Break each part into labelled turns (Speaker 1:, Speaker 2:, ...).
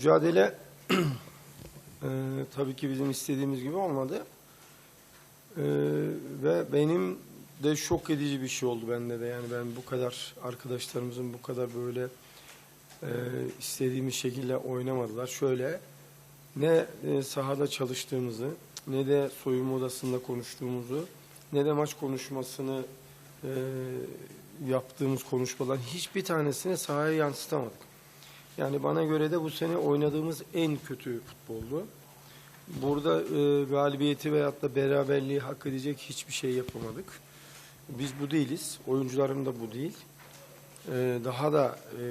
Speaker 1: Mücadele e, tabii ki bizim istediğimiz gibi olmadı. E, ve benim de şok edici bir şey oldu bende de. Yani ben bu kadar arkadaşlarımızın bu kadar böyle e, istediğimiz şekilde oynamadılar. Şöyle ne e, sahada çalıştığımızı ne de soyunma odasında konuştuğumuzu ne de maç konuşmasını e, yaptığımız konuşmaların hiçbir tanesini sahaya yansıtamadık. Yani bana göre de bu sene oynadığımız en kötü futboldu. Burada e, galibiyeti veyahut da beraberliği hak edecek hiçbir şey yapamadık. Biz bu değiliz. Oyuncularım da bu değil. E, daha da e,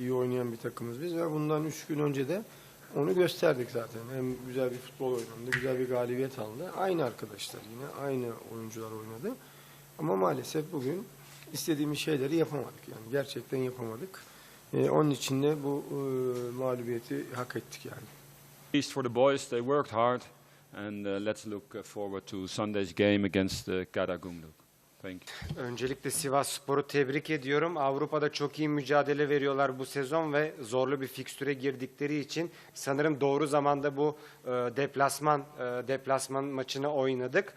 Speaker 1: iyi oynayan bir takımız biz ve bundan üç gün önce de onu gösterdik zaten. Hem güzel bir futbol oynandı, güzel bir galibiyet aldı. Aynı arkadaşlar yine, aynı oyuncular oynadı. Ama maalesef bugün istediğimiz şeyleri yapamadık. Yani gerçekten yapamadık. E, onun için de bu e, mağlubiyeti hak ettik yani.
Speaker 2: least for the boys, they worked hard, and uh, let's look uh, forward to Sunday's game against uh, Karagümrük. Thank you.
Speaker 3: Öncelikle Sivas Spor'u tebrik ediyorum. Avrupa'da çok iyi mücadele veriyorlar bu sezon ve zorlu bir fikstüre girdikleri için sanırım doğru zamanda bu e, deplasman e, deplasman maçını oynadık.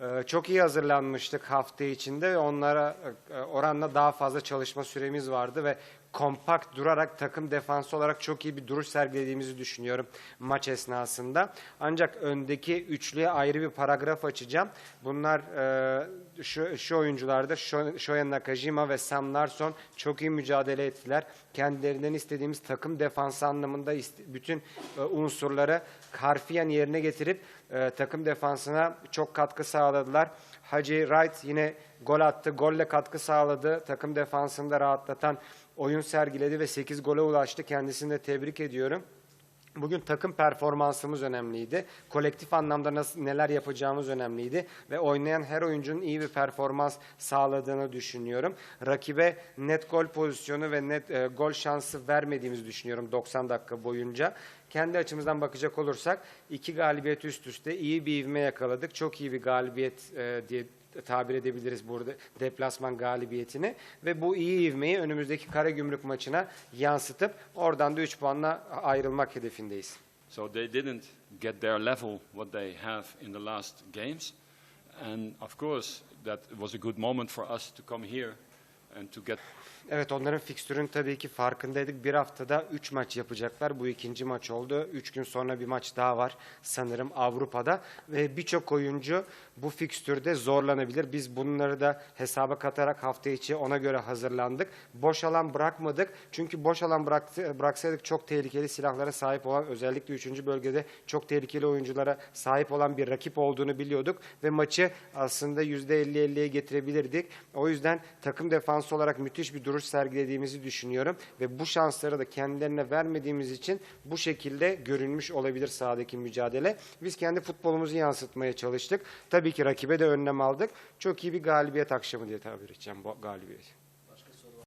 Speaker 3: E, çok iyi hazırlanmıştık hafta içinde ve onlara e, oranla daha fazla çalışma süremiz vardı ve kompakt durarak takım defansı olarak çok iyi bir duruş sergilediğimizi düşünüyorum maç esnasında. Ancak öndeki üçlüye ayrı bir paragraf açacağım. Bunlar e, şu, şu oyunculardır. Sho- Shoya Nakajima ve Sam Larsson çok iyi mücadele ettiler. Kendilerinden istediğimiz takım defansı anlamında bütün e, unsurları harfiyen yerine getirip e, takım defansına çok katkı sağladılar. Hacı Wright yine gol attı. Golle katkı sağladı. Takım defansında rahatlatan oyun sergiledi ve 8 gole ulaştı. Kendisini de tebrik ediyorum. Bugün takım performansımız önemliydi. Kolektif anlamda nasıl neler yapacağımız önemliydi ve oynayan her oyuncunun iyi bir performans sağladığını düşünüyorum. Rakibe net gol pozisyonu ve net e, gol şansı vermediğimizi düşünüyorum 90 dakika boyunca. Kendi açımızdan bakacak olursak iki galibiyet üst üste iyi bir ivme yakaladık. Çok iyi bir galibiyet e, diye tabir edebiliriz burada deplasman galibiyetini ve bu iyi ivmeyi önümüzdeki Karagümrük maçına yansıtıp oradan da 3 puanla ayrılmak hedefindeyiz.
Speaker 2: So they didn't get their level what they have in the last games, and of course that was a good moment for us to come here and to get
Speaker 3: Evet onların fikstürün tabii ki farkındaydık. Bir haftada 3 maç yapacaklar. Bu ikinci maç oldu. 3 gün sonra bir maç daha var sanırım Avrupa'da. Ve birçok oyuncu bu fikstürde zorlanabilir. Biz bunları da hesaba katarak hafta içi ona göre hazırlandık. Boş alan bırakmadık. Çünkü boş alan bıraktı, bıraksaydık çok tehlikeli silahlara sahip olan özellikle 3. bölgede çok tehlikeli oyunculara sahip olan bir rakip olduğunu biliyorduk. Ve maçı aslında %50-50'ye getirebilirdik. O yüzden takım defansı olarak müthiş bir duruş sergilediğimizi düşünüyorum ve bu şansları da kendilerine vermediğimiz için bu şekilde görünmüş olabilir sahadaki mücadele. Biz kendi futbolumuzu yansıtmaya çalıştık. Tabii ki rakibe de önlem aldık. Çok iyi bir galibiyet akşamı diye tabir edeceğim bu galibiyeti.